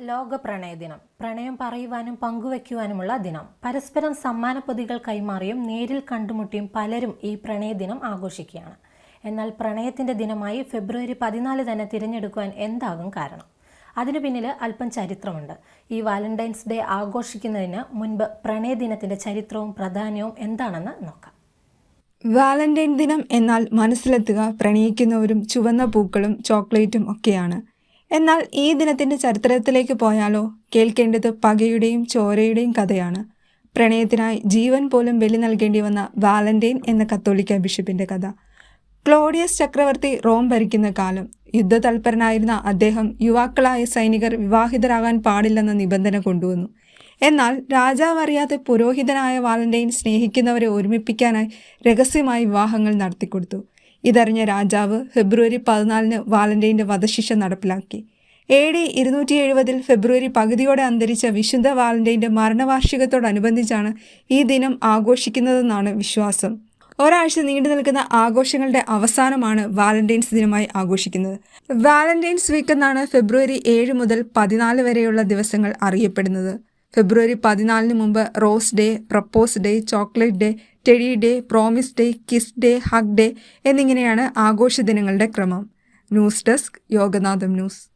ലോക പ്രണയ ദിനം പ്രണയം പറയുവാനും പങ്കുവയ്ക്കുവാനുമുള്ള ദിനം. പരസ്പരം സമ്മാനപ്പൊതികൾ കൈമാറിയും നേരിൽ കണ്ടുമുട്ടിയും പലരും ഈ പ്രണയ ദിനം ആഘോഷിക്കുകയാണ്. എന്നാൽ പ്രണയത്തിന്റെ ദിനമായി ഫെബ്രുവരി പതിനാല് തന്നെ തിരഞ്ഞെടുക്കുവാൻ എന്താകും കാരണം? അതിനു പിന്നിൽ അല്പം ചരിത്രമുണ്ട്. ഈ വാലന്റൈൻസ് ഡേ ആഘോഷിക്കുന്നതിന് മുൻപ് പ്രണയ ദിനത്തിന്റെ ചരിത്രവും പ്രാധാന്യവും എന്താണെന്ന് നോക്കാം. വാലന്റൈൻ ദിനം എന്നാൽ മനസ്സിലെത്തുക പ്രണയിക്കുന്നവരും ചുവന്ന പൂക്കളും ചോക്ലേറ്റും ഒക്കെയാണ്. എന്നാൽ ഈ ദിനത്തിന്റെ ചരിത്രത്തിലേക്ക് പോയാലോ? കേൾക്കേണ്ടത് പകയുടെയും ചോരയുടെയും കഥയാണ്. പ്രണയത്തിനായി ജീവൻ പോലും ബലി നൽകേണ്ടി വന്ന വാലന്റൈൻ എന്ന കത്തോലിക്ക ബിഷപ്പിന്റെ കഥ. ക്ലോഡിയസ് ചക്രവർത്തി റോം ഭരിക്കുന്ന കാലം യുദ്ധതൽപരനായിരുന്ന അദ്ദേഹം യുവാക്കളായ സൈനികർ വിവാഹിതരാകാൻ പാടില്ലെന്ന നിബന്ധന കൊണ്ടുവന്നു. എന്നാൽ രാജാവ് അറിയാതെ പുരോഹിതനായ വാലന്റൈൻ സ്നേഹിക്കുന്നവരെ ഒരുമിപ്പിക്കാനായി രഹസ്യമായി വിവാഹങ്ങൾ നടത്തിക്കൊടുത്തു. ഇതറിഞ്ഞ രാജാവ് ഫെബ്രുവരി പതിനാലിന് വാലന്റൈന്റെ വധശിക്ഷ നടപ്പിലാക്കി. എ ഡി ഇരുന്നൂറ്റി എഴുപതിൽ ഫെബ്രുവരി പകുതിയോടെ അന്തരിച്ച വിശുദ്ധ വാലന്റൈന്റെ മരണവാർഷികത്തോടനുബന്ധിച്ചാണ് ഈ ദിനം ആഘോഷിക്കുന്നതെന്നാണ് വിശ്വാസം. ഒരാഴ്ച നീണ്ടു നിൽക്കുന്ന ആഘോഷങ്ങളുടെ അവസാനമാണ് വാലന്റൈൻസ് ദിനമായി ആഘോഷിക്കുന്നത്. വാലന്റൈൻസ് വീക്ക് എന്നാണ് ഫെബ്രുവരി ഏഴ് മുതൽ പതിനാല് വരെയുള്ള ദിവസങ്ങൾ അറിയപ്പെടുന്നത്. ഫെബ്രുവരി പതിനാലിന് മുമ്പ് rose day propose day chocolate day teddy day promise day kiss day hug day എന്നിങ്ങനെയാണ് ആഘോഷ ദിനങ്ങളുടെ ക്രമം. News desk Yoganatham news.